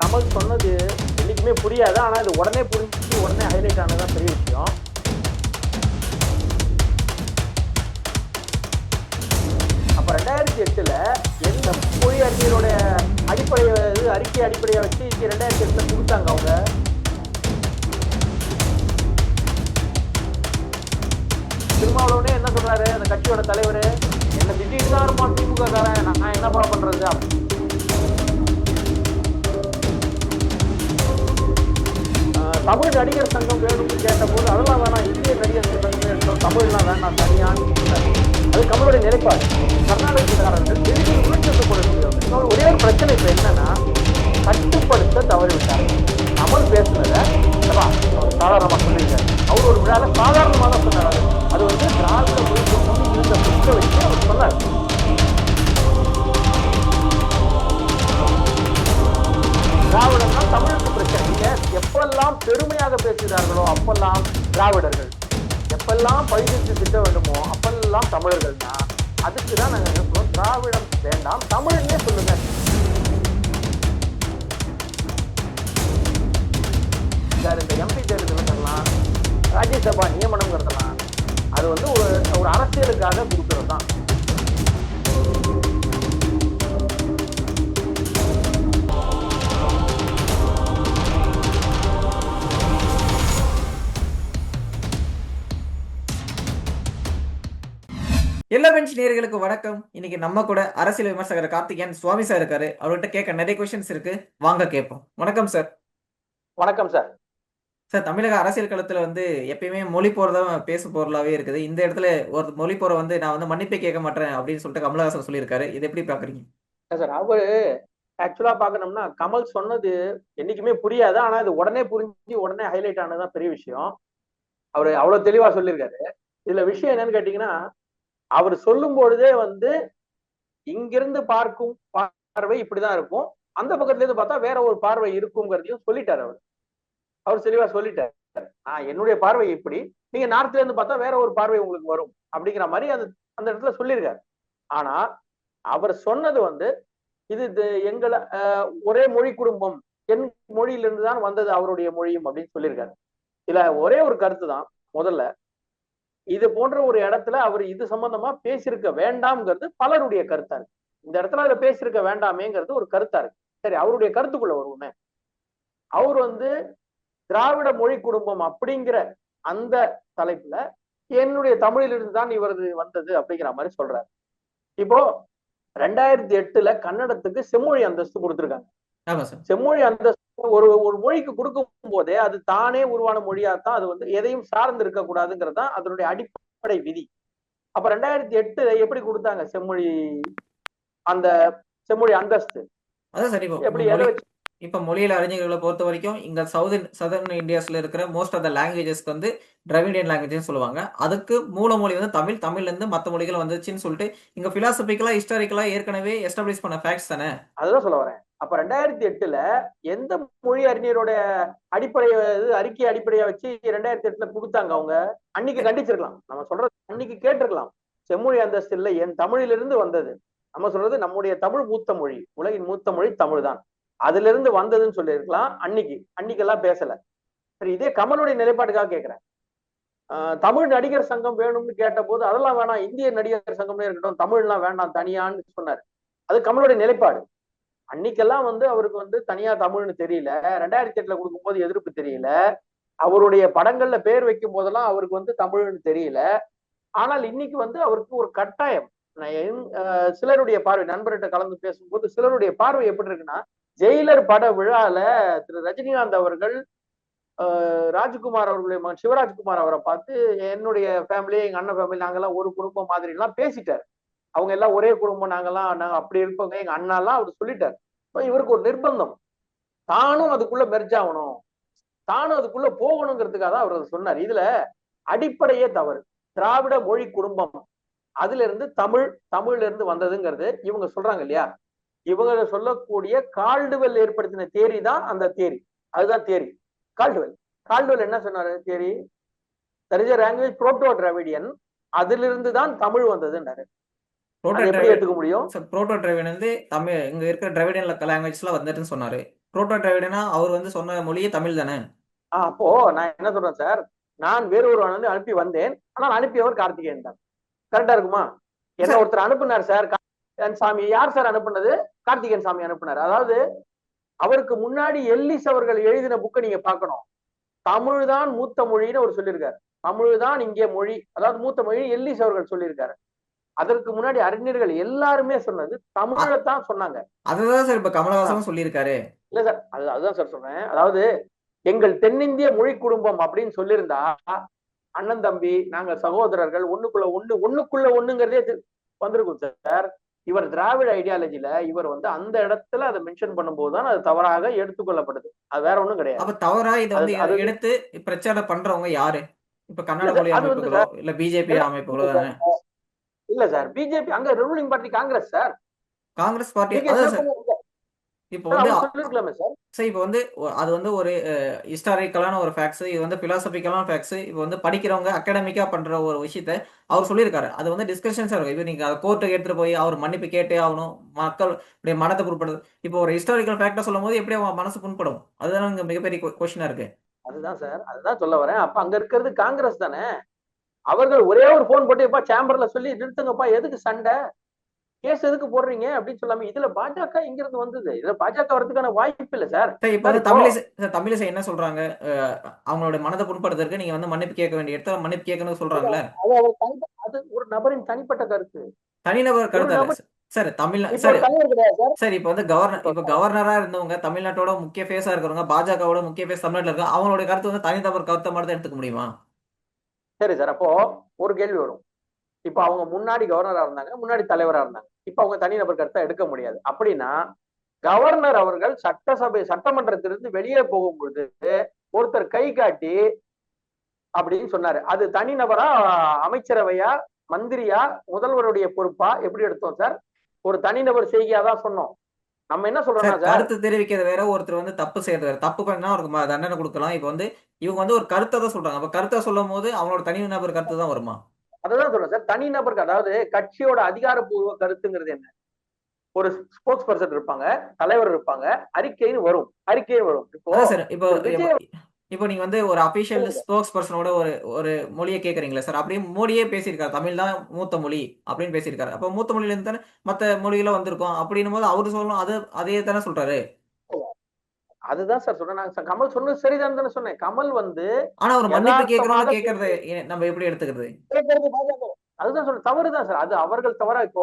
கமல் சொன்னது என்றைக்குமே புரியாது ஆனால் இது உடனே புரிஞ்சு உடனே ஹைலைட் ஆனதான் பெரிய விஷயம். அப்போ ரெண்டாயிரத்தி எட்டில் எந்த மொழி அறிஞரோட அடிப்படை இது அறிக்கை அடிப்படையை வச்சு இங்கே ரெண்டாயிரத்தி எட்டில் கொடுத்தாங்க அவங்க. திருமாவளவனே என்ன சொல்கிறாரு அந்த கட்சியோட தலைவர் என்னை திட்டிட்டு தான் இருப்பான் திமுக காரன்? நான் என்ன பண்ணுறது அப்படின்னு தமிழ் நடிகர் சங்கம் வேணும்னு கேட்டபோது அதெல்லாம் வேணாம் இந்திய நடிகர் சங்கம் இருக்கட்டும் தமிழ்லாம் வேணாம் தனியான்னு சொன்னாரு. அது கமலுடைய நிலைப்பாடு. கர்நாடகக்காரர்கள் திடீர்னு உணர்ச்சி போடுறது ஒரே ஒரு பிரச்சனை இப்போ என்னன்னா கட்டுப்படுத்த தவறிவிட்டார். தமிழ் பேசுனத ஏப்பா, அவர் சாதாரணமாக சொல்லியிருக்காரு. அவர் ஒரு விழாவில் சாதாரணமாக எப்பெல்லாம் பெருமையாக பேசுகிறார்களோ அப்பெல்லாம் திராவிடர்கள். எப்பெல்லாம் பழித்து திட்ட வேண்டுமோ அப்பெல்லாம் தமிழர்கள் தான் அதுக்கு தான் நாங்கள் நினைப்போம் திராவிடம் வேண்டாம் தமிழ்னே சொல்லுங்க. சார் இந்த எம்பி தேர்தலுக்கெல்லாம் ராஜ்யசபா நியமனம்ங்கிறதெல்லாம் அது வந்து ஒரு ஒரு அரசியலுக்காக கொடுக்கறது தான் எல்லா பெஞ்ச் நேயர்களுக்கு வணக்கம். இன்னைக்கு நம்ம கூட அரசியல் விமர்சகர் கார்த்திகேயன் சுவாமி சார் இருக்காரு. அவர்கிட்ட கேட்க நிறைய கொஸ்டின்ஸ் இருக்கு. வாங்க கேட்போம். வணக்கம் சார் வணக்கம் சார் சார் தமிழக அரசியல் களத்துல வந்து எப்பயுமே மொழி போறதா பேசு பொருளாவே இருக்குது. இந்த இடத்துல ஒரு மொழி போற வந்து நான் வந்து மன்னிப்பே கேட்க மாட்டேன் அப்படின்னு சொல்லிட்டு கமலஹாசன் சொல்லியிருக்காரு. இது எப்படி பாக்குறீங்க? சார் அவரு ஆக்சுவலா பார்க்கணும்னா கமல் சொன்னது என்னைக்குமே புரியாது. ஆனா இது உடனே புரிஞ்சு உடனே ஹைலைட் ஆனதுதான் பெரிய விஷயம். அவரு அவ்வளவு தெளிவா சொல்லியிருக்காரு. இதுல விஷயம் என்னன்னு கேட்டீங்கன்னா அவர் சொல்லும் பொழுதே வந்து இங்கிருந்து பார்க்கும் பார்வை இப்படிதான் இருக்கும். அந்த பக்கத்துல இருந்து பார்த்தா வேற ஒரு பார்வை இருக்குங்கிறதையும் சொல்லிட்டாரு அவர். அவர் தெளிவா சொல்லிட்டாரு. ஆஹ் என்னுடைய பார்வை இப்படி. நீங்க நார்த்ல இருந்து பார்த்தா வேற ஒரு பார்வை உங்களுக்கு வரும். அப்படிங்கிற மாதிரி அது அந்த இடத்துல சொல்லியிருக்காரு. ஆனா அவர் சொன்னது வந்து இது எங்களை ஒரே மொழி குடும்பம். என் மொழியிலிருந்து தான் வந்தது அவருடைய மொழியும் அப்படின்னு சொல்லியிருக்காரு. இதுல ஒரே ஒரு கருத்து தான் முதல்ல இது போன்ற ஒரு இடத்துல அவர் இது சம்பந்தமா பேசியிருக்க வேண்டாம்ங்கிறது பலருடைய கருத்தா இருக்கு. இந்த இடத்துல அதை பேசியிருக்க வேண்டாமேங்கிறது ஒரு கருத்தா இருக்கு. சரி அவருடைய கருத்துக்குள்ள வருவோமே. அவர் வந்து திராவிட மொழி குடும்பம் அப்படிங்கிற அந்த தலைப்புல என்னுடைய தமிழிலிருந்து தான் இவரது வந்தது அப்படிங்கிற மாதிரி சொல்றாரு. இப்போ ரெண்டாயிரத்தி எட்டுல கன்னடத்துக்கு செம்மொழி அந்தஸ்து கொடுத்திருக்காங்க. செம்மொழி அந்தஸ்து ஒரு ஒரு மொழிக்கு கொடுக்கும் போதே அது தானே உருவான மொழியா தான் அது வந்து எதையும் சார்ந்து இருக்க கூடாதுங்கிறது தான் அதனுடைய அடிப்படை விதி. அப்ப ரெண்டாயிரத்தி எட்டு எப்படி கொடுத்தாங்க செம்மொழி அந்த செம்மொழி அந்தஸ்து? அதான் சரி இப்போ எப்படி எதை மொழி வச்சு? இப்ப மொழியியல் அறிஞர்களை பொறுத்த வரைக்கும் இங்க சவுதர்ன் சதர்ன் இந்தியாஸ்ல இருக்கிற மோஸ்ட் ஆஃப் த லாங்குவேஜஸ்க்கு வந்து டிராவிடியன் லாங்குவேஜ்னு சொல்லுவாங்க. அதுக்கு மூல மொழி வந்து தமிழ் தமிழ்ல இருந்து மத்த மொழிகள் வந்துச்சுன்னு சொல்லிட்டு இங்க பிலாசபிக்கலா ஹிஸ்டாரிக்கலா ஏற்கனவே எஸ்டாப்ளிஷ் பண்ண ஃபேக்ட்ஸ் தானே? அதுதான் சொல்ல வரேன். அப்ப ரெண்டாயிரத்தி எட்டுல எந்த மொழி அறிஞரோட அடிப்படை இது அறிக்கை அடிப்படையா வச்சு ரெண்டாயிரத்தி எட்டுல கொடுத்தாங்க அவங்க? அன்னைக்கு கண்டிச்சிருக்கலாம். நம்ம சொல்றது அன்னைக்கு கேட்டிருக்கலாம். செம்மொழி அந்தஸ்து இல்லை. என் தமிழிலிருந்து வந்தது. நம்ம சொல்றது நம்முடைய தமிழ் மூத்த மொழி. உலகின் மூத்த மொழி தமிழ் தான் அதுல இருந்து வந்ததுன்னு சொல்லியிருக்கலாம். அன்னைக்கு. அன்னைக்கெல்லாம் பேசல. சரி இதே கமலுடைய நிலைப்பாட்டுக்காக கேட்கிறேன். ஆஹ் தமிழ் நடிகர் சங்கம் வேணும்னு கேட்ட போது அதெல்லாம் வேணாம். இந்திய நடிகர் சங்கம்னு இருக்கட்டும். தமிழ்லாம் வேண்டாம். தனியான்னு சொன்னார். அது கமலுடைய நிலைப்பாடு. அன்னைக்கெல்லாம் வந்து அவருக்கு வந்து தனியா தமிழ்னு தெரியல. ரெண்டாயிரத்தி எட்டுல கொடுக்கும்போது எதிர்ப்பு தெரியல. அவருடைய படங்கள்ல பேர் வைக்கும் போதெல்லாம் அவருக்கு வந்து தமிழ்னு தெரியல. ஆனால் இன்னைக்கு வந்து அவருக்கு ஒரு கட்டாயம். நான் என்- சிலருடைய பார்வை நண்பர்கிட்ட கலந்து பேசும்போது சிலருடைய பார்வை எப்படி இருக்குன்னா ஜெயிலர் பட விழால திரு ரஜினிகாந்த் அவர்கள் ராஜ்குமார் அவர்களுடைய மகன் சிவராஜ்குமார் அவரை பார்த்து என்னுடைய ஃபேமிலி எங்க அண்ணன் ஃபேமிலி நாங்கெல்லாம் ஒரு குடும்பம் மாதிரி எல்லாம் பேசிட்டார். அவங்க எல்லாம் ஒரே குடும்பம் நாங்கெல்லாம் நாங்க அப்படி இருப்போங்க. எங்க அண்ணாலாம் அவர் சொல்லிட்டார். இவருக்கு ஒரு நிர்பந்தம். தானும் அதுக்குள்ள மெர்ஜ் ஆகணும். தானும் அதுக்குள்ள போகணுங்கிறதுக்காக தான் அவர் சொன்னார். இதுல அடிப்படையே தவறு. திராவிட மொழி குடும்பம். அதுல இருந்து தமிழ் தமிழ்ல இருந்து வந்ததுங்கிறது இவங்க சொல்றாங்க இல்லையா? இவங்க சொல்லக்கூடிய கால்டுவெல் ஏற்படுத்தின தேரி தான் அந்த தேரி. அதுதான் தேரி. கால்டுவெல். கால்டுவெல் என்ன சொன்னாரு தேரி? There is language proto Dravidian அதிலிருந்து தான் தமிழ் வந்ததுன்னாரு. ஏத்துக்க முடியும்? புரோட்டோ டிராவிடன் வந்து தமிழ் இங்க இருக்கிற டிராவிடியன் லாங்குவேஜ்ல வந்துட்டுன்னு சொன்னாரு. புரோட்டோ டிராவிடனா அவர் வந்து சொன்ன மொழியே தமிழ் தானே? அப்போ நான் என்ன சொல்றேன் சார் நான் வேறு ஒருவன் வந்து அனுப்பி வந்தேன். ஆனால் அனுப்பியவர் கார்த்திகேயன் தான். கரெக்டா இருக்குமா? என்ன. ஒருத்தர் அனுப்புனார் சார் சாமி யார் சார் அனுப்புனது? கார்த்திகேயன் சாமி அனுப்புனார். அதாவது அவருக்கு முன்னாடி எல்லிஸ் அவர்கள் எழுதின புக்கை நீங்க பார்க்கணும். தமிழ் தான் மூத்த மொழின்னு அவர் சொல்லியிருக்காரு. தமிழ் தான் இங்கே மொழி. அதாவது மூத்த மொழி எல்லிஸ் அவர்கள் சொல்லியிருக்காரு. அதற்கு முன்னாடி அறிஞர்கள் எல்லாருமே சொன்னது தமிழை தான் சொன்னாங்க. அதுதான் சார் இப்ப கமலஹாசனும் சொல்லியிருக்காரு. இல்ல சார் அது அதுதான் சார் சொன்னேன். அதாவது எங்கள் தென்னிந்திய மொழி குடும்பம் அப்படின்னு சொல்லியிருந்தா அண்ணன் தம்பி நாங்க சகோதரர்கள் ஒண்ணுக்குள்ள ஒண்ணு ஒண்ணுக்குள்ள ஒண்ணுங்கிறதே வந்திருக்கும் சார். இவர் திராவிட ஐடியாலஜில இவர் வந்து அந்த இடத்துல அதை மென்ஷன் பண்ணும்போது தான் அது தவறாக எடுத்துக்கொள்ளப்படுது. அது வேற ஒண்ணும் கிடையாது. அப்ப தவறா இதை வந்து எடுத்து பிரச்சாரம் பண்றவங்க யாரு? இப்ப கன்னட இல்ல பிஜேபி அமைப்புகளோ இல்ல சார். பிஜேபி அங்க ruling party Congress sir. Congress party. இப்போ வந்து சார். இப்போ வந்து அது வந்து ஒரு ஹிஸ்டாரிக்கலான ஒரு ஃபேக்ட்ஸ் இது வந்து பிலாசபிக்கலான ஃபேக்ட்ஸ் இப்போ வந்து படிக்கிறவங்க அகாடமிக்கா பண்ற ஒரு விஷயத்த அவர் சொல்லியிருக்காரு. அது வந்து டிஸ்கஷன்ஸா இருக்கும் இப்போ நீங்க கோர்ட்டுக்கு எடுத்துட்டு போய் அவர் மன்னிப்பு கேட்டே ஆகணும். மக்கள் இப்படி மனத்தை புண்படுது இப்போ ஒரு ஹிஸ்டாரிக்கல் ஃபேக்டா சொல்லும் போது எப்படி அவன் மனசு புண்படும்? அதுதான் இங்க மிகப்பெரிய கொஸ்டினா இருக்கு. அதுதான் சார். அதுதான் சொல்ல வரேன். அப்ப அங்க இருக்கிறது காங்கிரஸ் தானே? அவர்கள் ஒரே ஒரு போன் போட்டு எப்பா சேம்பர்ல சொல்லி நிறுத்துங்கப்பா எதுக்கு சண்டை? கேஸ் எதுக்கு போடுறீங்க? அப்படின்னு சொல்லாம இதுல பாஜக இங்க இருந்து வந்தது? இதுல பாஜக வரதுக்கான வாய்ப்பு இல்ல சார். இப்போ வந்து தமிழிசை தமிழிசை என்ன சொல்றாங்க? அவங்களோட மனதை புண்படுத்துறதுக்கு நீங்க வந்து மன்னிப்பு கேட்க வேண்டிய இடத்துல மன்னிப்பு கேட்கணும்னு சொல்றாங்கல்ல? அது ஒரு நபரின் தனிப்பட்ட கருத்து. தனிநபர் கருத்து சார் தமிழ் இப்போ சார் இப்போ வந்து கவர்னர் இப்போ கவர்னரா இருந்தவங்க தமிழ்நாட்டோட முக்கிய ஃபேஸா இருக்கிறவங்க பாஜகவோட முக்கிய ஃபேஸ் தமிழ்நாட்டில் இருக்காங்க அவங்களோட கருத்து வந்து தனிநபர் கருத்தை மட்டும் தான் எடுத்துக்க முடியுமா? சரி சார் அப்போ ஒரு கேள்வி வரும். இப்போ அவங்க முன்னாடி கவர்னரா இருந்தாங்க முன்னாடி தலைவரா இருந்தாங்க. இப்போ அவங்க தனிநபர் கருத்தை எடுக்க முடியாது. அப்படின்னா கவர்னர் அவர்கள் சட்டசபை சட்டமன்றத்திலிருந்து வெளியே போகும்பொழுது ஒருத்தர் கை காட்டி அப்படின்னு சொன்னாரு. அது தனிநபரா அமைச்சரவையா மந்திரியா முதல்வருடைய பொறுப்பா? எப்படி எடுத்தோம் சார்? ஒரு தனிநபர் செய்கையா தான் சொன்னோம். நம்ம என்ன சொல்றோம்னா கருத்து தெரிவிக்கிறது வேற ஒருத்தர் வந்து தப்பு செய்யறது வேற. தப்பு பண்ணா அவருக்கு தண்டனை கொடுக்கலாம். இப்போ வந்து இவங்க வந்து ஒரு கருத்தை தான் சொல்றாங்க. அப்ப கருத்தை சொல்லும் போது அவங்களோட தனிநபர் கருத்து தான் வருமா? அதுதான் சொல்றேன் சார். தனிநபருக்கு அதாவது கட்சியோட அதிகாரப்பூர்வ கருத்துங்கிறது என்ன? ஒரு ஸ்போர்ட்ஸ் பர்சன் இருப்பாங்க தலைவர் இருப்பாங்க அறிக்கைன்னு வரும். அறிக்கைன்னு வரும். இப்போ அதான் இப்போ ஒரு நீங்க வந்து ஒரு அபிஷியல் ஸ்போக்ஸ் பர்சனோட ஒரு ஒரு மொழியை கேக்குறீங்களா சார் அப்படியே மோடியே பேசியிருக்காரு. தமிழ் தான் மூத்த மொழி அப்படின்னு பேசியிருக்காரு. அப்போ மூத்த மொழியில இருந்து தானே மற்ற மொழிகளும் வந்திருக்கும் அப்படின்னும் போது அவரு சொல்லணும் அது அதே தானே சொல்றாரு? அதுதான் சார் சொன்னேன். நான் கமல் சொன்னது சரிதான் தானே சொன்னேன். கமல் வந்து ஆனா அவர் மன்னிப்பு யதார்த்தமாக கேட்கறது நம்ம எப்படி எடுத்துக்கிறது. அதுதான் சொல்றேன் தவறுதான் சார் அது அவர்கள் தவறா இப்போ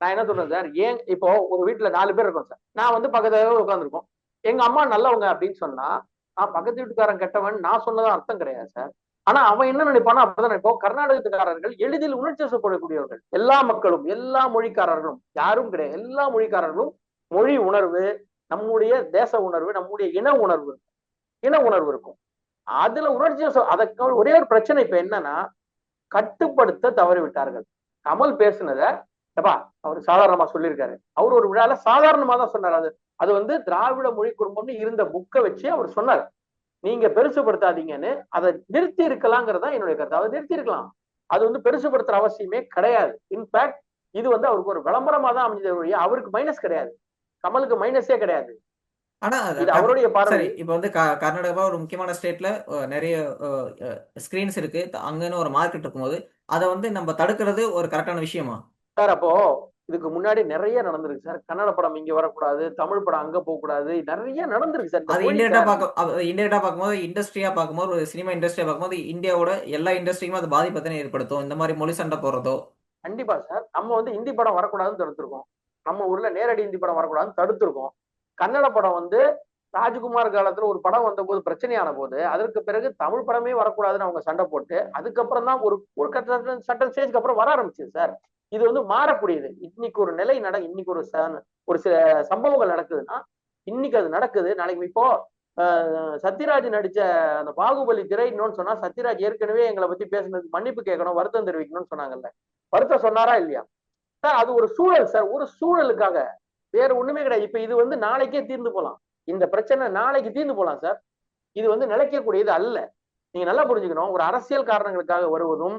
நான் என்ன சொல்றேன் சார் ஏன் இப்போ ஒரு வீட்டுல நாலு பேர் இருக்கோம் சார் நான் வந்து பக்கத்துல உட்காந்துருக்கோம் எங்க அம்மா நல்லவங்க அப்படின்னு சொன்னா நான் பக்கத்து வீட்டுக்காரன் கெட்டவன் நான் சொன்னதான் அர்த்தம் கிடையாது சார். ஆனா அவன் என்ன நினைப்பானா அப்பதான் நினைப்போம். கர்நாடகத்துக்காரர்கள் எளிதில் உணர்ச்சி வசப்படக்கூடியவர்கள். எல்லா மக்களும் எல்லா மொழிக்காரர்களும் யாரும் கிடையாது. எல்லா மொழிக்காரர்களும் மொழி உணர்வு நம்முடைய தேச உணர்வு நம்முடைய இன உணர்வு இன உணர்வு இருக்கும். அதுல உணர்ச்சி அதற்கு ஒரே ஒரு பிரச்சனை இப்ப என்னன்னா கட்டுப்படுத்த தவறிவிட்டார்கள். கமல் பேசுனத எப்பா அவர் சாதாரணமா சொல்லியிருக்காரு. அவர் ஒரு விழால சாதாரணமா தான் சொன்னார். அது அது வந்து திராவிட மொழி குடும்பம்னு இருந்த புக்கை வச்சு அவர் சொன்னார். நீங்க பெருசுபடுத்தாதீங்கன்னு அதை நிறுத்தி இருக்கலாங்கிறதா என்னுடைய கருத்து. அதை நிறுத்தி இருக்கலாம். அது வந்து பெருசுபடுத்துற அவசியமே கிடையாது. இன்ஃபேக்ட் இது வந்து அவருக்கு ஒரு விளம்பரமா தான் அமைஞ்சது அவருக்கு மைனஸ் கிடையாது. கமலுக்கு மைனஸே கிடையாது. ஆனா அவருடைய பார்வை. இப்போ வந்து கர்நாடகா ஒரு முக்கியமான ஸ்டேட்ல நிறைய ஸ்கிரீன்ஸ் இருக்கு. அங்கன்னு ஒரு மார்க்கெட் இருக்கும்போது அதை வந்து நம்ம தடுக்கிறது ஒரு கரெக்டான விஷயமா? சார் அப்போ இதுக்கு முன்னாடி நிறைய நடந்திருக்கு சார். கன்னட படம் இங்க வரக்கூடாது தமிழ் படம் அங்க போக கூடாது நிறைய நடந்திருக்கு சார். இந்த அது இன்டெரக்டா. பார்க்க இன்டெரக்டா பார்க்கும்போது இண்டஸ்ட்ரியா பார்க்கும்போது ஒரு சினிமா இண்டஸ்ட்ரியா பார்க்கும்போது இந்தியாவோட எல்லா இண்டஸ்ட்ரியுமே அது பாதிப்பை தானே ஏற்படுத்தும். இந்த மாதிரி மொழி சண்டை போடுறதோ? கண்டிப்பா சார். நம்ம வந்து ஹிந்தி படம் வரக்கூடாதுன்னு தடுத்திருக்கோம். நம்ம ஊர்ல நேரடி ஹிந்தி படம் வரக்கூடாதுன்னு தடுத்திருக்கோம். கன்னட படம் வந்து ராஜ்குமார் காலத்துல ஒரு படம் வந்த போது பிரச்சனையான போது அதற்கு பிறகு தமிழ் படமே வரக்கூடாதுன்னு அவங்க சண்டை போட்டு அதுக்கப்புறம் தான் ஒரு ஒரு கட்ட சட்டம் ஸ்டேஜ்க்கு அப்புறம் வர ஆரம்பிச்சது சார். இது வந்து மாறக்கூடியது. இன்னைக்கு ஒரு நிலை நட இன்னைக்கு ஒரு ச- ஒரு சில சம்பவங்கள் நடக்குதுன்னா இன்னைக்கு அது நடக்குது. நாளைக்கு இப்போ ஆஹ், சத்யராஜ் நடிச்ச அந்த பாகுபலி திரை இன்னொன்னு சொன்னா சத்யராஜ் ஏற்கனவே எங்களை பத்தி பேசுனதுக்கு மன்னிப்பு கேட்கணும் வருத்தம் தெரிவிக்கணும்னு சொன்னாங்கல்ல. வருத்தம் சொன்னாரா இல்லையா? சார் அது ஒரு சூழல் சார். ஒரு சூழலுக்காக. வேற ஒண்ணுமே கிடையாது. இப்ப இது வந்து நாளைக்கே தீர்ந்து போலாம். இந்த பிரச்சனை நாளைக்கு தீர்ந்து போலாம் சார். இது வந்து நிலைக்கக்கூடியது அல்ல. நீங்க நல்லா புரிஞ்சுக்கணும். ஒரு அரசியல் காரணங்களுக்காக வருவதும்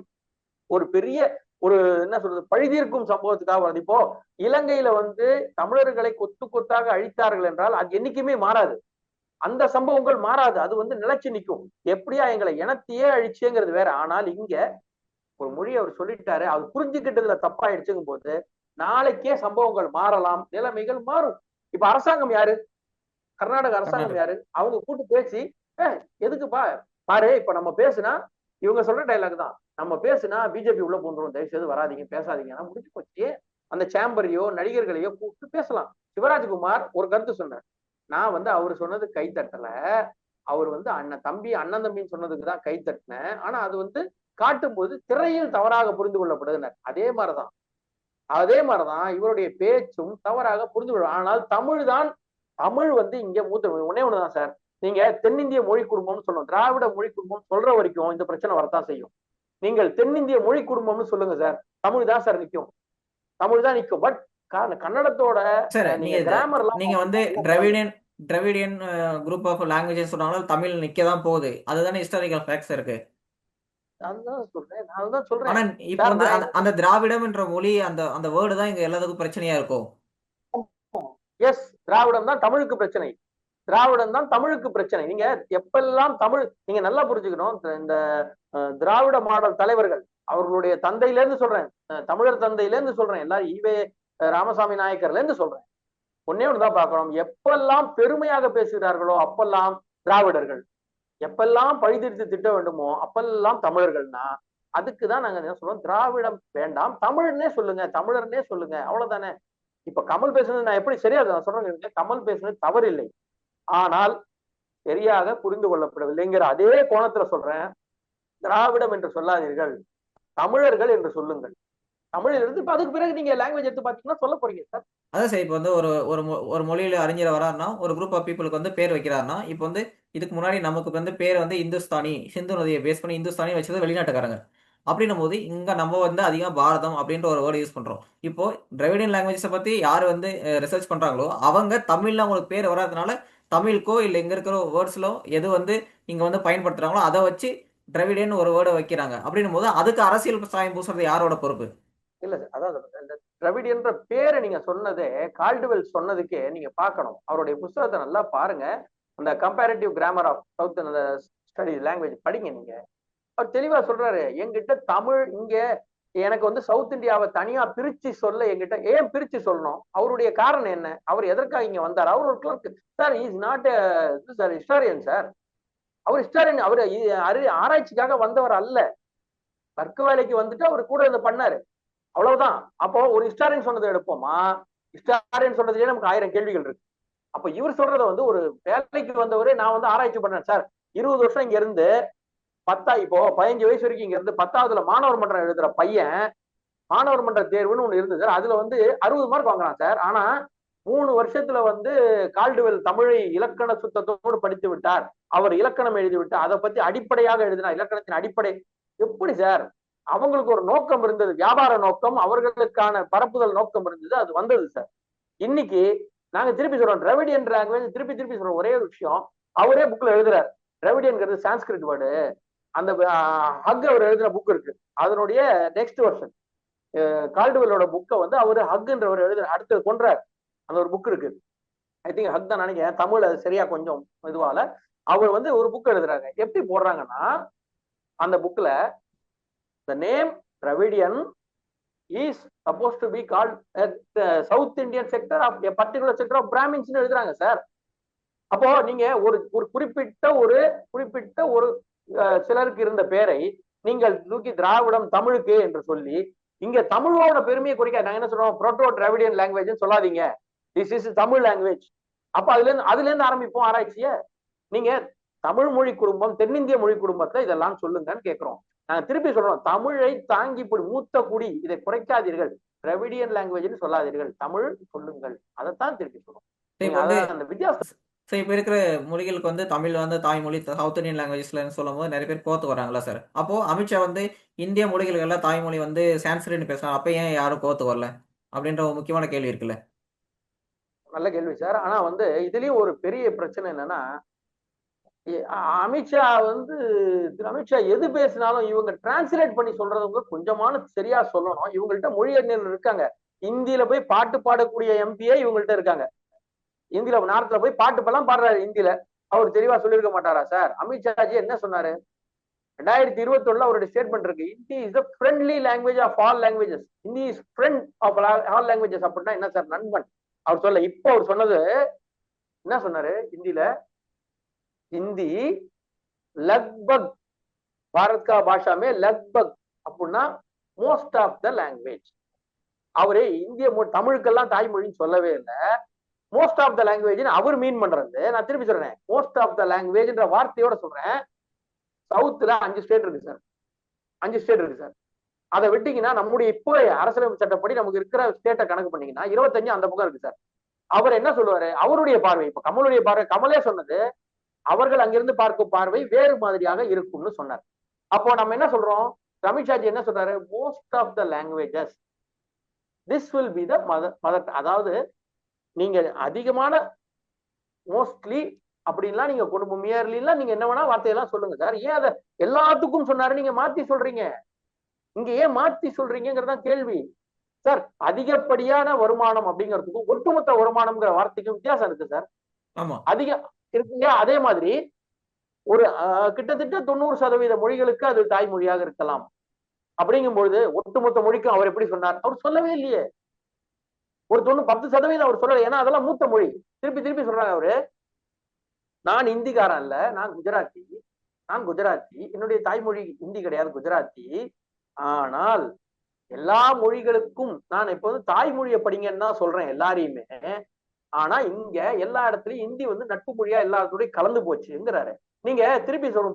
ஒரு பெரிய ஒரு என்ன சொல்றது பழிதீர்க்கும் சம்பவத்துக்காக வருது இப்போ இலங்கையில வந்து தமிழர்களை கொத்து கொத்தாக அழித்தார்கள் என்றால் அது என்னைக்குமே மாறாது. அந்த சம்பவங்கள் மாறாது. அது வந்து நிலைச்சு நிற்கும். எப்படியா எங்களை இனத்தையே அழிச்சேங்கிறது வேற. ஆனால் இங்க ஒரு மொழி அவர் சொல்லிட்டாரு. அவர் புரிஞ்சுக்கிட்டதுல தப்பாயிடுச்சுங்கும் போது நாளைக்கே சம்பவங்கள் மாறலாம். நிலைமைகள் மாறும். இப்ப அரசாங்கம் யாரு? கர்நாடக அரசாங்கம் யாரு? அவங்க கூட்டு பேசி "ஏய், எதுக்குப்பா? பாரு இப்ப நம்ம பேசுனா இவங்க சொல்ற டைலாக் தான். நம்ம பேசுனா பிஜேபி உள்ள பூந்துரும். தயவு செய்து வராதீங்க பேசாதீங்கன்னா முடிஞ்சு போச்சு. அந்த சேம்பரையோ நடிகர்களையோ கூப்பிட்டு பேசலாம். சிவராஜ்குமார் ஒரு கருத்து சொன்னார். நான் வந்து அவர் சொன்னது கை தட்டல. அவர் வந்து அண்ணன் தம்பி அண்ணன் தம்பின்னு சொன்னதுக்கு தான் கை தட்டினேன். ஆனா அது வந்து காட்டும்போது திரையில் தவறாக புரிந்து கொள்ளப்படுதுனர். அதே மாதிரிதான். அதே மாதிரிதான் இவருடைய பேச்சும் தவறாக புரிந்து கொள்ள ஆனால் தமிழ் தான் தமிழ் வந்து இங்க மூத்த ஒன்னே ஒண்ணுதான் சார். நீங்க தென்னிந்திய மொழி குடும்பம்னு சொல்லணும் திராவிட மொழி குடும்பம் சொல்ற வரைக்கும் இந்த பிரச்சனை வரத்தான் செய்யும். நீங்கள் தென்னிந்திய மொழி குடும்பம்னு சொல்லுங்க சார். தமிழ் தான் சார் நிக்கும். தமிழ் தான் நிக்கும். பட் கன்னடத்தோட நீங்க நீங்க கிராமர் எல்லாம் நீங்க வந்து Dravidian Dravidian group of languages சொன்னாலும் தமிழ் நிக்க தான் போகுது. அதுதானே ஹிஸ்டாரிக்கல் ஃபேக்ட்ஸ் இருக்கு. அதுதான் சொல்றேன். நான் அதுதான் சொல்றேன். ஆனா இப்ப வந்து அந்த திராவிடம் என்ற மொழி அந்த அந்த வேர்டு தான் இங்க எல்லாத்துக்கும் பிரச்சனையா இருக்கும். எஸ் திராவிடம் தான் தமிழுக்கு பிரச்சனை. திராவிடம் தான் தமிழுக்கு பிரச்சனை. நீங்க எப்பெல்லாம் தமிழ் நீங்க நல்லா புரிஞ்சுக்கணும். இந்த- திராவிட மாடல் தலைவர்கள் அவர்களுடைய தந்தையில இருந்து சொல்றேன் தமிழர் தந்தையில இருந்து சொல்றேன் எல்லாரும் ஈவே ராமசாமி நாயக்கர்ல இருந்து சொல்றேன். ஒன்னே ஒண்ணுதான் பார்க்கணும். எப்பெல்லாம் பெருமையாக பேசுகிறார்களோ அப்பெல்லாம் திராவிடர்கள். எப்பெல்லாம் பழிதிருத்து திட்ட வேண்டுமோ அப்பெல்லாம் தமிழர்கள்னா அதுக்குதான் நாங்க என்ன சொல்றோம்? திராவிடம் வேண்டாம். தமிழ்னே சொல்லுங்க. தமிழர்னே சொல்லுங்க. அவ்வளவுதானே? இப்ப கமல் பேசுனது நான் எப்படி சரியா நான் சொல்றேன் கமல் பேசுனது தவறில்லை. ஆனால் சரியாக புரிந்து கொள்ளப்படவில்லைங்கிற அதே கோணத்துல சொல்றேன். திராவிடம் என்று சொல்லாதீர்கள். தமிழர்கள் என்று சொல்லுங்கள். தமிழில் இருந்து இப்ப அதுக்கு பிறகு நீங்க லாங்குவேஜ் எடுத்து பாத்தீங்கன்னா சொல்ல போறீங்க சார். அதான் சார் இப்போ வந்து ஒரு ஒரு ஒரு மொழியில அறிஞர் வராருன்னா ஒரு குரூப் ஆஃப் பீப்புளுக்கு வந்து பேர் வைக்கிறாருன்னா இப்போ வந்து இதுக்கு முன்னாடி நமக்கு வந்து பேர் வந்து இந்துஸ்தானி சிந்து நதியை பேஸ் பண்ணி இந்துஸ்தானி வச்சது வெளிநாட்டுக்காரங்க. அப்படின்னும் போது இங்கே நம்ம வந்து அதிகம் பாரதம் அப்படின்ற ஒரு வேர்டு யூஸ் பண்ணுறோம் இப்போ டிராவிடியன் லாங்குவேஜஸை பற்றி யார் வந்து ரிசர்ச் பண்ணுறாங்களோ அவங்க தமிழில் அவங்களுக்கு பேர் வராதனால தமிழுக்கோ இல்லை இங்கே இருக்கிற வேர்ட்ஸ்லோ எது வந்து இங்கே வந்து பயன்படுத்துகிறாங்களோ அதை வச்சு டிராவிடியன் ஒரு வேர்டை வைக்கிறாங்க. அப்படின்னும் போது அதுக்கு அரசியல் சாயம் பூசுறது யாரோட பொறுப்பு? இல்ல சார் அதாவது இந்த திராவிடியன்ற பேரை நீங்க சொன்னதே கால்டுவெல் சொன்னதுக்கே நீங்க பார்க்கணும். அவருடைய புஸ்தகத்தை நல்லா பாருங்க. அந்த கம்பேரிட்டிவ் கிராமர் ஆஃப் சவுத் அந்த ஸ்டடி லாங்குவேஜ் படிங்க நீங்க. அவர் தெளிவா சொல்றாரு என்கிட்ட தமிழ் இங்க எனக்கு வந்து சவுத் இந்தியாவை தனியா பிரிச்சு சொல்ல என்கிட்ட ஏன் பிரிச்சு சொல்லணும்? அவருடைய காரணம் என்ன? அவர் எதற்காக இங்க வந்தார்? அவர் ஒரு clerk sir is not sir historian sir our historian அவர் அறி ஆராய்ச்சிக்காக வந்தவர் அல்ல. வர்க்க வேலைக்கு வந்துட்டு அவர் கூட இருந்து பண்ணாரு. அவ்வளவுதான். அப்போ ஒரு ஹிஸ்டாரியன் சொன்னதை எடுப்போமா? ஹிஸ்டாரியன் சொன்னதுலயே நமக்கு ஆயிரம் கேள்விகள் இருக்கு. அப்ப இவர் சொல்றத வந்து ஒரு வேலைக்கு வந்தவரே நான் வந்து ஆராய்ச்சி பண்ணேன் சார் இருபது வருஷம் இங்க இருந்து பத்தா இப்போ பதினஞ்சு வயசு வரைக்கும் இங்க இருந்து பத்தாவதுல மாணவர் மன்றம் எழுதுற பையன் மாணவர் மன்ற தேர்வுன்னு ஒண்ணு இருந்தது சார். அதுல வந்து அறுபது மார்க் வாங்குறான் சார். ஆனா மூணு வருஷத்துல வந்து கால்டுவெல் தமிழை இலக்கண சுத்தத்தோடு படித்து விட்டார். அவர் இலக்கணம் எழுதி விட்டார் அதை பத்தி அடிப்படையாக எழுதினார். இலக்கணத்தின் அடிப்படை எப்படி சார்? அவங்களுக்கு ஒரு நோக்கம் இருந்தது. வியாபார நோக்கம் அவர்களுக்கான பரப்புதல் நோக்கம் இருந்தது. அது வந்தது சார். இன்னைக்கு நாங்க திருப்பி சொல்றோம். டிராவிடியன் லாங்குவேஜ் திருப்பி திருப்பி சொல்றோம். ஒரே ஒரு விஷயம். அவரே புக்ல எழுதுறாரு. டிராவிடியன்ங்கிறது சான்ஸ்கிரிட் வேர்டு அந்த ஹக் அவர் எழுதின புக் இருக்கு. அதனுடைய நெக்ஸ்ட் வருஷன் கால்டுவெல்லோட புக்கை வந்து அவர் ஹக்ன்றவர் எழுதுற அடுத்து கொன்றார். அந்த ஒரு புக் இருக்கு. ஐ திங்க் ஹக் தான் நினைக்கிறேன். தமிழ் அது சரியா கொஞ்சம் இதுவால. அவர் வந்து ஒரு புக் எழுதுறாங்க. எப்படி போடுறாங்கன்னா அந்த புக்ல the name Dravidian is suppose to be call south Indian sector of particular sector of Brahmins எழுதுறாங்க சார் அப்போ நீங்க ஒரு ஒரு குறிப்பிட்ட ஒரு குறிப்பிட்ட ஒரு சிலருக்கு இருந்த பேரை நீங்கள் தூக்கி திராவிடம் தமிழுக்கு என்று சொல்லி இங்க தமிழோட பெருமையை குறைக்க நாங்க என்ன சொல்றோம்? புரோட்டோ டிராவிடியன் லாங்குவேஜ் சொல்லாதீங்க. திஸ் இஸ் தமிழ் லாங்குவேஜ் அப்ப அதுல இருந்து அதுல இருந்து ஆரம்பிப்போம் ஆராய்ச்சிய. நீங்க தமிழ் மொழி குடும்பம் தென்னிந்திய மொழி குடும்பத்தை இதெல்லாம் சொல்லுங்கன்னு கேட்கிறோம் நாங்க திருப்பி சொல்றோம் தமிழை தாங்கி இப்படி மூத்த குடி இதை குறைக்காதீர்கள். திராவிடியன் லாங்குவேஜ்னு சொல்லாதீர்கள். தமிழ் சொல்லுங்கள். அதைத்தான் திருப்பி சொல்றோம். அந்த வித்தியாசம் ஸோ இப்போ இருக்கிற மொழிகளுக்கு வந்து தமிழ் வந்து தாய்மொழி சவுத் இந்தியன் லாங்குவேஜ்லன்னு சொல்லும்போது நிறைய பேர் கோத்து வராங்களா சார் அப்போ அமித்ஷா வந்து இந்திய மொழிகளுக்கெல்லாம் எல்லாம் தாய்மொழி வந்து சான்ஸ்கிரிட்னு பேசுறாங்க. அப்போ ஏன் யாரும் கோத்து வரல? அப்படின்ற ஒரு முக்கியமான கேள்வி இருக்குல்ல. நல்ல கேள்வி சார் ஆனா வந்து இதுலயும் ஒரு பெரிய பிரச்சனை என்னன்னா அமித்ஷா வந்து திரு அமித்ஷா எது பேசினாலும் இவங்க டிரான்ஸ்லேட் பண்ணி சொல்றவங்க கொஞ்சமான சரியா சொல்லணும். இவங்கள்ட்ட மொழி அறிஞர்கள் இருக்காங்க. இந்தியில போய் பாட்டு பாடக்கூடிய எம்பியே இவங்கள்ட்ட இருக்காங்க. இந்தியில நேரத்துல போய் பாட்டு பலம் பாடுறாரு இந்தியில. அவர் தெளிவா சொல்லியிருக்க மாட்டாரா சார்? அமித்ஷாஜி என்ன சொன்னாரு? ரெண்டாயிரத்தி இருபத்தி ஒண்ணுல அவருடைய ஸ்டேட்மெண்ட் இருக்கு. Hindi is the friendly language of all languages Hindi is friend of all languages அப்படின்னா என்ன சார்? நண்பன். அவர் சொல்ல இப்ப அவர் சொன்னது என்ன சொன்னாரு ஹிந்தியில ஹிந்தி லக்பக் பாரத்கா பாஷாமே லக்பக் அப்படின்னா மோஸ்ட் ஆஃப் த லாங்குவேஜ் அவரு இந்திய தமிழுக்கெல்லாம் தாய்மொழின்னு சொல்லவே இல்லை. மோஸ்ட் ஆஃப் த லாங்குவேஜ் அவர் மீன் பண்றது. நான் திருப்பி சொல்றேன். மோஸ்ட் ஆஃப் த லாங்குவேஜ்ன்ற வார்த்தையோட சொல்றேன். சவுத்துல அஞ்சு ஸ்டேட் இருக்கு சார் அஞ்சு ஸ்டேட் இருக்கு சார் அதை விட்டீங்கன்னா நம்முடைய இப்போ அரசியலமைப்பு சட்டப்படி நமக்கு இருக்கிற ஸ்டேட்டை கணக்கு பண்ணீங்கன்னா இருபத்தஞ்சு அந்த பக்கம் இருக்கு சார் அவர் என்ன சொல்லுவாரு? அவருடைய பார்வை. இப்ப கமலுடைய பார்வை கமலே சொன்னது அவர்கள் அங்கிருந்து பார்க்கும் பார்வை வேறு மாதிரியாக இருக்கும்னு சொன்னார். அப்போ நம்ம என்ன சொல்றோம்? ரமிஷாஜி என்ன சொல்றாரு? Most of the languages this will be the mother mother அதாவது நீங்க அதிகமான மோஸ்ட்லி அப்படின்லாம் நீங்க குடும்பம் இயர்லாம் நீங்க என்ன வேணா வார்த்தையெல்லாம் சொல்லுங்க. சார் ஏன் அதை எல்லாத்துக்கும் சொன்னாரு? நீங்க மாத்தி சொல்றீங்க. இங்க ஏன் மாத்தி சொல்றீங்கிறதான் கேள்வி. சார் அதிகப்படியான வருமானம் அப்படிங்கிறதுக்கும் ஒட்டுமொத்த வருமானம்ங்கிற வார்த்தைக்கும் வித்தியாசம் இருக்கு சார். அதிக இருக்குங்க. அதே மாதிரி ஒரு கிட்டத்தட்ட தொண்ணூறு சதவீத மொழிகளுக்கு அது தாய்மொழியாக இருக்கலாம். அப்படிங்கும் பொழுது ஒட்டுமொத்த மொழிக்கும் அவர் எப்படி சொன்னார்? அவர் சொல்லவே இல்லையே. ஒரு தொண்ணூறு பத்து சதவீதம் அவர் சொல்லல. ஏன்னா அதெல்லாம் மூத்த மொழி. திருப்பி திருப்பி சொல்றாங்க அவரு. நான் இந்திக்காரன் இல்ல நான் குஜராத்தி. நான் குஜராத்தி. என்னுடைய தாய்மொழி ஹிந்தி கிடையாது குஜராத்தி. ஆனால் எல்லா மொழிகளுக்கும் நான் இப்ப வந்து தாய்மொழியை படிங்கன்னு தான் சொல்றேன் எல்லாரையுமே. ஆனா இங்க எல்லா இடத்துலயும் ஹிந்தி வந்து நட்பு மொழியா எல்லா இடத்துலயும் கலந்து போச்சுங்கிறாரு. நீங்க திருப்பி சொல்ற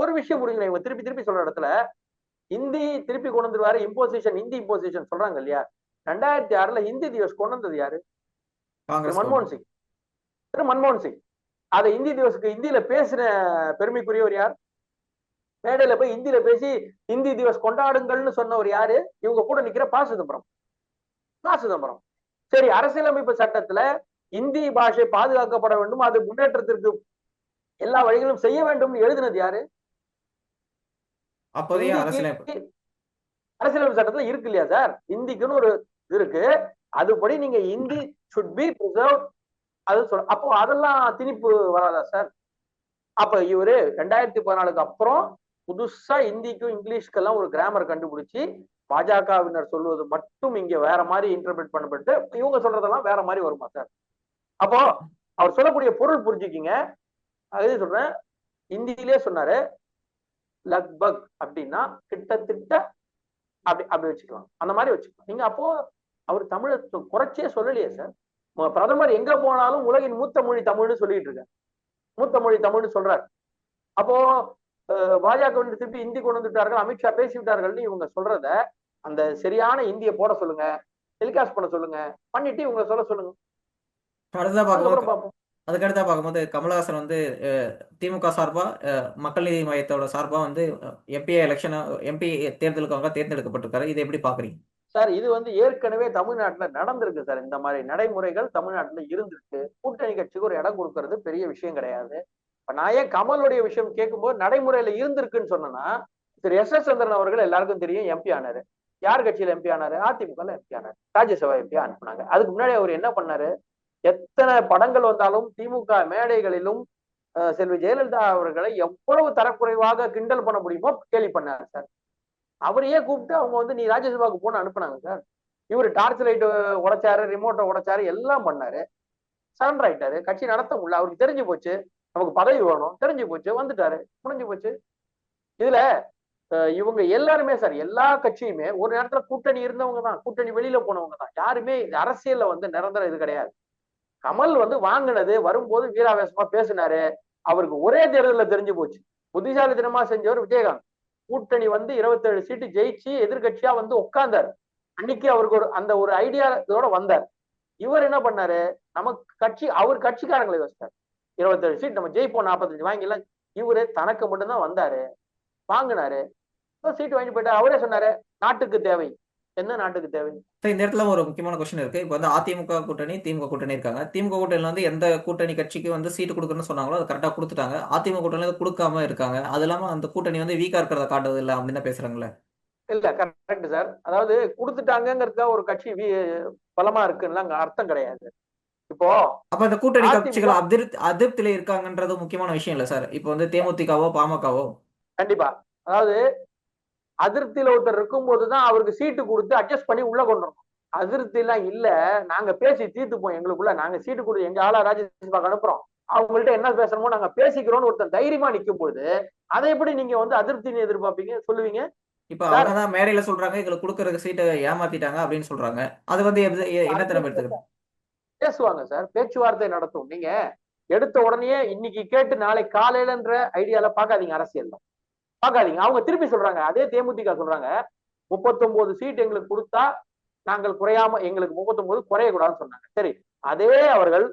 ஒரு விஷயம் புரியுங்களேன் இவங்க திருப்பி திருப்பி சொல்ற இடத்துல ஹிந்தி திருப்பி கொண்டு வந்துருவாரு. இம்போசிஷன் ஹிந்தி இம்போசிஷன் சொல்றாங்க இல்லையா? ரெண்டாயிரத்தி ஆறுல ஹிந்தி திவஸ் கொண்டு வந்தது யாரு? மன்மோகன் சிங். திரு மன்மோகன் சிங். அதை ஹிந்தி திவஸுக்கு ஹிந்தியில பேசின பெருமைக்குரியவர் யார்? மேடையில போய் ஹிந்தியில பேசி ஹிந்தி திவஸ் கொண்டாடுங்கள்னு சொன்னவர் யாரு? இவங்க கூட நிக்கிற ப. சிதம்பரம். ப. சிதம்பரம். சரி அரசியலமைப்பு சட்டத்துல இந்தி பாஷை பாதுகாக்கப்பட வேண்டும் அது முன்னேற்றத்திற்கு எல்லா வழிகளும் செய்ய வேண்டும் எழுதினது யாரு? அரசியலமைப்பு சட்டத்துல இருக்கு இல்லையா சார்? இந்திக்குன்னு ஒரு இருக்கு. அதுபடி நீங்க இந்தி சுட் பி ப்ரிசர்வ் அது சொல்ல அப்போ அதெல்லாம் திணிப்பு வராதா சார் அப்ப இவரு ரெண்டாயிரத்தி பதினாலுக்கு அப்புறம் புதுசா இந்திக்கும் இங்கிலீஷ்க்கெல்லாம் ஒரு கிராமர் கண்டுபிடிச்சி பாஜகவினர் சொல்வது மட்டும் இங்க வேற மாதிரி இன்டர்பிரட் பண்ணப்பட்டு இவங்க சொல்றதெல்லாம் வேற மாதிரி வருமா சார் அப்போ அவர் சொல்லக்கூடிய பொருள் புரிஞ்சுக்கிங்க. அது சொல்றேன். இந்தியிலே சொன்னாரு லக்பக் அப்படின்னா கிட்டத்தட்ட அப்படி அப்படி வச்சுக்கலாம். அந்த மாதிரி வச்சுக்கலாம். நீங்க அப்போ அவர் தமிழை குறைச்சே சொல்லலையே சார் பிரதமர் எங்க போனாலும் உலகின் மூத்த மொழி தமிழ்னு சொல்லிட்டு இருக்காரு. மூத்த மொழி தமிழ்னு சொல்றாரு. அப்போ பாஜக வந்து திருப்பி இந்தி கொண்டு வந்துட்டார்கள் அமித்ஷா பேசிவிட்டார்கள்னு இவங்க சொல்றத அந்த சரியான இந்திய போட சொல்லுங்க டெலிகாஸ்ட் பண்ண சொல்லுங்க பண்ணிட்டு இவங்க சொல்ல சொல்லுங்க. பார்ப்போம் அதுக்கடுத்தா பார்க்கும்போது கமலஹாசன் வந்து திமுக சார்பாக மக்கள் நீதி மையத்தோட சார்பாக வந்து எம்பி எலெக்ஷன் எம்பி தேர்தலுக்காக தேர்ந்தெடுக்கப்பட்டிருக்காரு. இதை எப்படி பார்க்குறீங்க? சார் இது வந்து ஏற்கனவே தமிழ்நாட்டில் நடந்திருக்கு சார். இந்த மாதிரி நடைமுறைகள் தமிழ்நாட்டில் இருந்திருக்கு. கூட்டணி கட்சிக்கு ஒரு இடம் கொடுக்கறது பெரிய விஷயம் கிடையாது. இப்போ நான் ஏன் கமலுடைய விஷயம் கேட்கும்போது நடைமுறையில் இருந்திருக்குன்னு சொன்னேன்னா திரு எஸ் எஸ் சந்திரன் அவர்கள் எல்லாருக்கும் தெரியும் எம்பி ஆனாரு. யார் கட்சியில் எம்பி ஆனாரு? அதிமுக எம்பி ஆனாரு. ராஜ்யசபா எம்பி அனுப்புனாங்க. அதுக்கு முன்னாடி அவர் என்ன பண்ணாரு? எத்தனை படங்கள் வந்தாலும் திமுக மேடைகளிலும் செல்வி ஜெயலலிதா அவர்களை எவ்வளவு தரக்குறைவாக கிண்டல் பண்ண முடியுமோ கேலி பண்ணாரு சார். அவரையே கூப்பிட்டு அவங்க வந்து நீ ராஜ்யசபாவுக்கு போன அனுப்புனாங்க சார். இவர் டார்ச் லைட் உடைச்சாரு ரிமோட்டை உடைச்சாரு எல்லாம் பண்ணாரு. சரண்டர் ஆயிட்டாரு. கட்சி நடத்த முடியல. அவருக்கு தெரிஞ்சு போச்சு. நமக்கு பதவி வேணும். தெரிஞ்சு போச்சு. வந்துட்டாரு. முடிஞ்சு போச்சு. இதுல இவங்க எல்லாருமே சார் எல்லா கட்சியுமே ஒரு நேரத்துல கூட்டணி இருந்தவங்க தான். கூட்டணி வெளியில போனவங்க தான். யாருமே அரசியல்ல வந்து நிரந்தர இது கிடையாது. கமல் வந்து வாங்கினது வரும்போது வீராவேசமா பேசினாரு. அவருக்கு ஒரே தேர்தலில் தெரிஞ்சு போச்சு. புத்திசாலித்தனமா செஞ்சவர் விஜயகாந்த். கூட்டணி வந்து இருபத்தேழு சீட்டு ஜெயிச்சு எதிர்கட்சியா வந்து உட்கார்ந்தார். அன்னைக்கு அவருக்கு ஒரு அந்த ஒரு ஐடியா இதோட வந்தார். இவர் என்ன பண்ணாரு? நமக்கு கட்சி அவர் கட்சிக்காரங்களை வச்சிட்டார் இருபத்தேழு சீட் நம்ம ஜெயிப்போம் நாற்பத்தஞ்சு வாங்கிலாம் இவரு தனக்கு மட்டும்தான் வந்தாரு. வாங்கினாரு. சீட்டு வாங்கி போயிட்டு அவரே சொன்னாரு நாட்டுக்கு தேவை. என்ன நாட்டுக்கு தேவை? இந்த இடத்துல ஒரு முக்கியமான கொஸ்டின் இருக்கு. இப்போ வந்து அதிமுக கூட்டணி திமுக கூட்டணி இருக்காங்க. திமுக கூட்டணியில் வந்து எந்த கூட்டணி கட்சிக்கு வந்து சீட்டு கொடுக்கணும்னு சொன்னாங்களோ அது கரெக்டாக கொடுத்துட்டாங்க. அதிமுக கூட்டணியில் கொடுக்காம இருக்காங்க. அது இல்லாம அந்த கூட்டணி வந்து வீக்கா இருக்கிறத காட்டுவது இல்லை அப்படின்னு தான் பேசுறாங்களே இல்ல கரெக்ட் சார் அதாவது கொடுத்துட்டாங்கிறதுக்காக ஒரு கட்சி பலமா இருக்குன்னு அர்த்தம் கிடையாது. இப்போ அப்ப இந்த கூட்டணி கட்சிகள் அதிருப்தி அதிருப்தியில இருக்காங்கன்றது முக்கியமான விஷயம் இல்ல சார் இப்போ வந்து தேமுதிகவோ பாமகவோ? கண்டிப்பா. அதாவது அதிருப்தியில ஒருத்தர் இருக்கும்போது தான் அவருக்கு சீட்டு கொடுத்து அட்ஜஸ்ட் பண்ணி உள்ள கொண்டு வரணும். அதிருப்தி எல்லாம் இல்ல நாங்க பேசி தீர்த்துப்போம் எங்களுக்குள்ள. நாங்க சீட்டு கொடுத்து எங்க ஆளா ராஜ்யசபாக்கு அனுப்புறோம். அவங்கள்ட்ட என்ன பேசணுமோ நாங்க பேசிக்கிறோம்னு ஒருத்தர் தைரியமா நிக்கும் போது அதை எப்படி நீங்க வந்து அதிருப்தின்னு எதிர்பார்ப்பீங்க? சொல்லுவீங்க? இப்ப அவங்க தான் மேடையில சொல்றாங்க எங்களுக்கு கொடுக்கற சீட்டை ஏமாத்திட்டாங்க அப்படின்னு சொல்றாங்க. அது வந்து என்ன திறமை எடுத்துக்கிறது பேசுவாங்க சார் பேச்சுவார்த்தை நடத்தும். நீங்க எடுத்த உடனே இன்னைக்கு கேட்டு நாளை காலையிலன்ற ஐடியால பாக்காதீங்க அரசியல்ல. பாக்காதீங்க அவங்க திருப்பி சொல்றாங்க. அதே தேமுதிக சொல்றாங்க. முப்பத்தொன்பது சீட் எங்களுக்கு கொடுத்தா நாங்கள் குறையாம எங்களுக்கு முப்பத்தொன்பது குறையக்கூடாதுன்னு சொன்னாங்க. சரி அதே அவர்கள்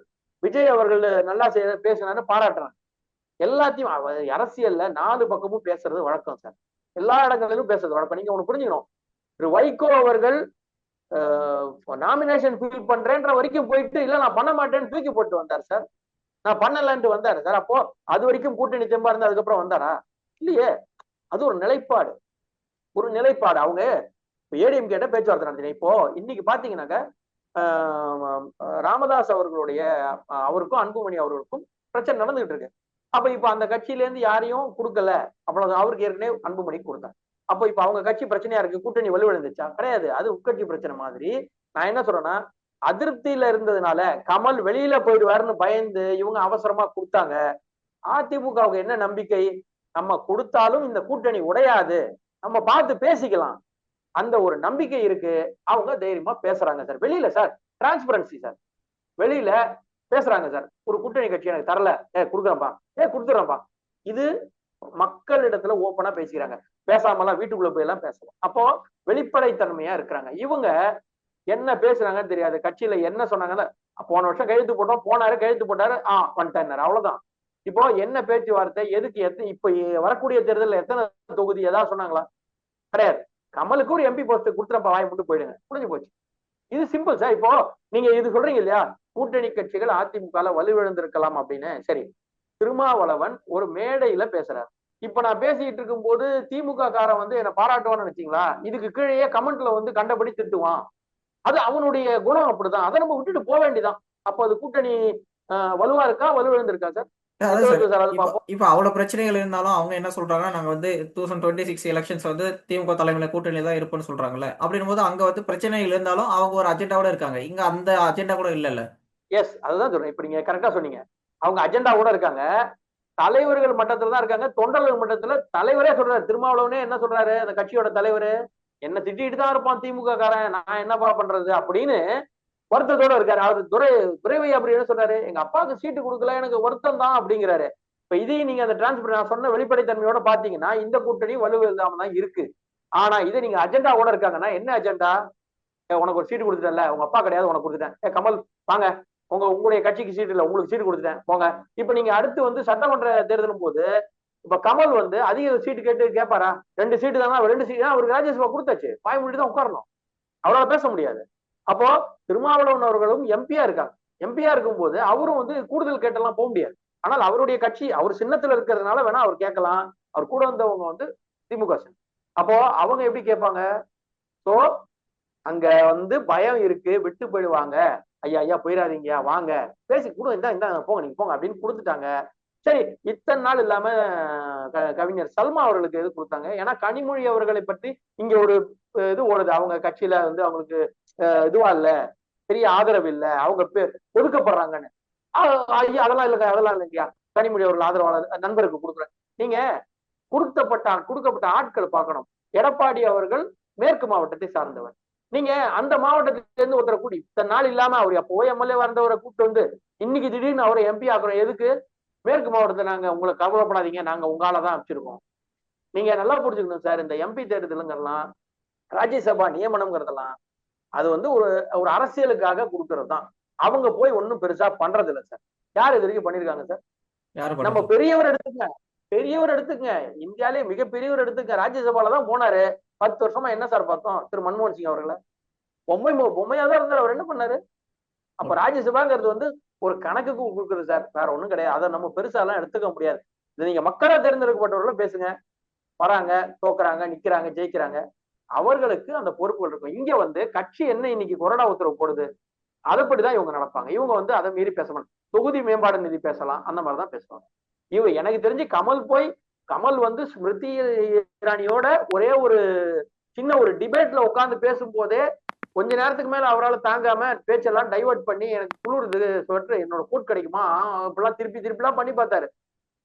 விஜய் அவர்கள் நல்லா செய்ய பேசினாரு பாராட்டுறாங்க. எல்லாத்தையும் அரசியல்ல நாலு பக்கமும் பேசுறது வழக்கம் சார். எல்லா இடங்களிலும் பேசுறது வழக்கம். நீங்க ஒண்ணு புரிஞ்சுக்கணும். திரு வைகோ அவர்கள் நாமினேஷன் ஃபில் பண்றேன்ற வரைக்கும் போயிட்டு இல்ல நான் பண்ண மாட்டேன்னு தூக்கி போட்டு வந்தார் சார். நான் பண்ணலன்ட்டு வந்தாரு சார். அப்போ அது வரைக்கும் கூட்டணி தெம்பா இருந்து அதுக்கப்புறம் வந்தாரா? இல்லையே. அது ஒரு நிலைப்பாடு. ஒரு நிலைப்பாடு. அவங்க ஏடிஎம் கேட்ட பேச்சுவார்த்தை நடத்தின இப்போ இன்னைக்கு பாத்தீங்கன்னாக்க ஆஹ் ராமதாஸ் அவர்களுடைய அவருக்கும் அன்புமணி அவர்களுக்கும் பிரச்சனை நடந்துகிட்டு இருக்கு. அப்ப இப்ப அந்த கட்சியில இருந்து யாரையும் கொடுக்கல. அவ்வளவு அவருக்கு ஏற்கனவே அன்புமணி கொடுத்தாங்க அப்போ இப்ப அவங்க கட்சி பிரச்சனையா இருக்கு. கூட்டணி வலுவிழந்துச்சா? கிடையாது. அது உட்கட்சி பிரச்சனை மாதிரி. நான் என்ன சொல்றேன்னா அதிருப்தியில இருந்ததுனால கமல் வெளியில போயிடுவாருன்னு பயந்து இவங்க அவசரமா கொடுத்தாங்க. அதிமுகவுக்கு என்ன நம்பிக்கை? நம்ம கொடுத்தாலும் இந்த கூட்டணி உடையாது. நம்ம பார்த்து பேசிக்கலாம். அந்த ஒரு நம்பிக்கை இருக்கு. அவங்க தைரியமா பேசுறாங்க சார். வெளியில சார் டிரான்ஸ்பரன்சி சார். வெளியில பேசுறாங்க சார். ஒரு கூட்டணி கட்சி எனக்கு தரல. ஏ கொடுக்குறேன்ப்பா. ஏ கொடுத்துறேன்ப்பா. இது மக்களிடத்துல ஓப்பனா பேசிக்கிறாங்க. பேசாமலாம் வீட்டுக்குள்ள போய் எல்லாம் பேசலாம் அப்போ வெளிப்படைத்தன்மையா இருக்கிறாங்க. இவங்க என்ன பேசுறாங்கன்னு தெரியாது. கட்சியில என்ன சொன்னாங்கன்னு போன வருஷம் கையெழுத்து போட்டோம். போனாரு கழுத்து போட்டாரு. ஆ வந்துட்டாரு. அவ்வளவுதான். இப்போ என்ன பேச்சுவார்த்தை எதுக்கு எத்தனை இப்ப வரக்கூடிய தேர்தலில் எத்தனை தொகுதி ஏதாவது சொன்னாங்களா? கிடையாது. கமலுக்கு ஒரு எம்பி போஸ்ட் கொடுத்துறப்ப வாய் மட்டும் போயிடுங்க. முடிஞ்சு போச்சு. இது சிம்பிள் சார் இப்போ நீங்க இது சொல்றீங்க இல்லையா? கூட்டணி கட்சிகள் அதிமுக வலுவிழந்திருக்கலாம் அப்படின்னு. சரி. திருமாவளவன் ஒரு மேடையில பேசுறாரு. இப்ப நான் பேசிட்டு இருக்கும்போது திமுக காரன் வந்து என்ன பாராட்டுவான்னு நினைச்சீங்களா? இதுக்கு கீழேயே கமெண்ட்ல வந்து கண்டபடி திட்டுவான். அது அவனுடைய குணம் அப்படிதான். அதை நம்ம விட்டுட்டு போக வேண்டியதான் அப்போ அது கூட்டணி ஆஹ், வலுவா இருக்கா? வலுவிழந்திருக்கா சார் இப்போ அவ்வளவு பிரச்சனைகள் இருந்தாலும் அவங்க என்ன சொல்றாங்கன்னா நாங்க வந்து தௌசண்ட் டுவெண்ட்டி சிக்ஸ் எலெக்ஷன்ஸ் வந்து திமுக தலைமையில கூட்டணியில தான் இருப்போம்னு சொல்றாங்கல்ல. அப்படின்னும் போது அங்க வந்து பிரச்சனைகள் இருந்தாலும் அவங்க ஒரு அஜெண்டாவோட இருக்காங்க. இங்க அந்த அஜெண்டா கூட இல்லல்ல. எஸ் அதுதான் சொல்றேன். இப்ப நீங்க கரெக்டா சொன்னீங்க. அவங்க அஜெண்டா கூட இருக்காங்க. தலைவர்கள் மட்டத்துல தான் இருக்காங்க. தொண்டர்கள் மட்டத்துல தலைவரே சொல்றாரு. திருமாவளவனே என்ன சொல்றாரு? அந்த கட்சியோட தலைவர் என்ன திட்டிட்டு தான் இருப்பான் திமுக காரன் நான் என்னப்பா பண்றது? அப்படின்னு வருத்தத்தோட இருக்காரு. அவர் துரை துரைவை அப்படி என்ன சொல்றாரு எங்க அப்பாவுக்கு சீட்டு கொடுக்கல எனக்கு வருத்தம் தான் அப்படிங்கிறாரு. இப்ப இதையும் நீங்க அந்த டிரான்ஸ்பர் நான் சொன்ன வெளிப்படைத்தன்மையோட பாத்தீங்கன்னா இந்த கூட்டணி வலுவில்லாம தான் இருக்கு. ஆனா இதை நீங்க அஜெண்டா கூட இருக்காங்கன்னா என்ன அஜெண்டா உனக்கு ஒரு சீட்டு கொடுத்துட்டல உங்க அப்பா கிடையாது உனக்கு கொடுத்துட்டேன். ஏ கமல் வாங்க. உங்க உங்களுடைய கட்சிக்கு சீட்டு இல்ல உங்களுக்கு சீட்டு கொடுத்துட்டேன். போங்க. இப்ப நீங்க அடுத்து வந்து சட்டமன்ற தேர்தலும் போது இப்ப கமல் வந்து அதிக சீட்டு கேட்டு கேட்பாரா ரெண்டு சீட்டு தானே? ரெண்டு சீட்டு அவருக்கு ராஜ்யசபா கொடுத்தாச்சு. பாய் முடிட்டு தான் உட்காரணும். அவரால பேச முடியாது. அப்போ திருமாவளவன் அவர்களும் எம்பியா இருக்காங்க. எம்பியா இருக்கும்போது அவரும் வந்து கூடுதல் கேட்டெல்லாம் போக முடியாது. ஆனால் அவருடைய கட்சி அவர் சின்னத்துல இருக்கிறதுனால வேணா அவர் கேட்கலாம். அவர் கூட வந்தவங்க வந்து திமுக அப்போ அவங்க எப்படி கேட்பாங்க? சோ அங்க வந்து பயம் இருக்கு விட்டு போயிடுவாங்க. ஐயா ஐயா போயிடாதீங்க வாங்க. பேசி கூட இந்தா இந்தா போங்க நீங்க போங்க அப்படின்னு கொடுத்துட்டாங்க. சரி இத்தனை நாள் இல்லாம க- கவிஞர் சல்மா அவர்களுக்கு எது கொடுத்தாங்க? ஏன்னா கனிமொழி அவர்களை பற்றி இங்க ஒரு இது ஓடுது. அவங்க கட்சியில வந்து அவங்களுக்கு இதுவா இல்ல. பெரிய ஆதரவு இல்ல. அவங்க ஒதுக்கப்படுறாங்கன்னு. ஐயா அதெல்லாம் இல்லைங்க அதெல்லாம் இல்லைங்கய்யா கனிமொழி அவர்கள் ஆதரவாளர் நண்பருக்கு கொடுக்குறேன். நீங்க கொடுக்கப்பட்ட கொடுக்கப்பட்ட ஆட்கள் பார்க்கணும். எடப்பாடி அவர்கள் மேற்கு மாவட்டத்தை சார்ந்தவர். நீங்க அந்த மாவட்டத்திலிருந்து ஒருத்தரை கூட்டி இத்தனை நாள் இல்லாம அவர் அப்போ எம்எல்ஏ வந்தவரை கூப்பிட்டு வந்து இன்னைக்கு திடீர்னு அவரை எம்பி ஆக்குறோம். எதுக்கு? மேற்கு மாவட்டத்தை நாங்க உங்களை கவலைப்படாதீங்க. நாங்க உங்களால தான் அமைச்சிருக்கோம் நீங்க நல்லா புரிஞ்சுக்கணும் சார். இந்த எம்பி தேர்தலுங்கிறலாம் ராஜ்யசபா நியமனம்ங்கிறதெல்லாம் அது வந்து ஒரு ஒரு அரசியலுக்காக கொடுக்கறது தான் அவங்க போய் ஒன்றும் பெருசா பண்றது இல்லை சார் யார் இது வரைக்கும் பண்ணிருக்காங்க சார் நம்ம பெரியவர் எடுத்துக்கங்க பெரியவர் எடுத்துக்கங்க இந்தியாலே மிக பெரியவர் எடுத்துக்க ராஜ்யசபால தான் போனாரு. பத்து வருஷமா என்ன சார் பார்த்தோம்? திரு மன்மோகன் சிங் அவர்களை. பொம்மை பொம்மையா தான் இருந்தார். அவர் என்ன பண்ணாரு? அப்ப ராஜ்யசபாங்கிறது வந்து ஒரு கணக்குக்கு கொடுக்குறது சார் வேற ஒண்ணும் கிடையாது. அதை நம்ம பெருசா எல்லாம் எடுத்துக்க முடியாது. இது நீங்க மக்களா தேர்ந்தெடுக்கப்பட்டவர்களும் பேசுங்க. வராங்க தோக்குறாங்க நிக்கிறாங்க ஜெயிக்கிறாங்க. அவர்களுக்கு அந்த பொறுப்புகள் இருக்கும். இங்க வந்து கட்சி என்ன இன்னைக்கு கொரோனா உத்தரவு போடுது? அதைப்படிதான் இவங்க நடப்பாங்க. இவங்க வந்து அதை மீறி பேச மாட்டாங்க தொகுதி மேம்பாடு நிதி பேசலாம். அந்த மாதிரிதான் பேசுவாங்க. இவ எனக்கு தெரிஞ்சு கமல் போய் கமல் வந்து ஸ்மிருதி இரானியோட ஒரே ஒரு சின்ன ஒரு டிபேட்ல உட்காந்து பேசும்போதே கொஞ்ச நேரத்துக்கு மேல அவரால் தாங்காம பேச்செல்லாம் டைவர்ட் பண்ணி எனக்கு குளிருது ஸ்வெட்டர் என்னோட கூட் கிடைக்குமா? இப்பெல்லாம் திருப்பி திருப்பிலாம் பண்ணி பார்த்தாரு.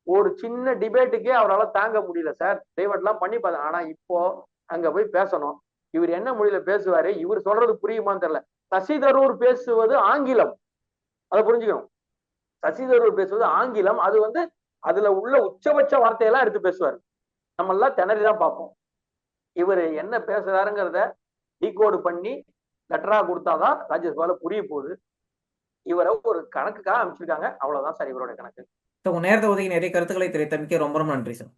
ஒரு சின்ன டிபேட்டுக்கே அவரால் தாங்க முடியல சார் டைவர்ட்லாம் பண்ணி பார்த்தாரு. ஆனா இப்போ அங்க போய் பேசணும். இவர் என்ன மொழியில பேசுவாரு? இவர் சொல்றது புரியுமான்னு தெரியல. சசி தரூர் பேசுவது ஆங்கிலம். அதை புரிஞ்சுக்கணும். சசி தரூர் பேசுவது ஆங்கிலம். அது வந்து அதுல உள்ள உச்சபட்ச வார்த்தையெல்லாம் எடுத்து பேசுவார். நம்ம எல்லாம் திணறி தான் பார்ப்போம். இவர் என்ன பேசுறாருங்கிறத டீகோடு பண்ணி லெட்டரா கொடுத்தாதான் ராஜ்யசபால புரிய போகுது. இவரை ஒரு கணக்குக்காக அமைச்சிருக்காங்க அவ்வளவுதான் சார் இவரோட கணக்கு. நேரத்தை ஒதுக்கி நிறைய கருத்துக்களை தெரிவித்தமைக்கு ரொம்ப ரொம்ப நன்றி சார்.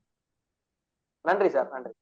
நன்றி சார். நன்றி.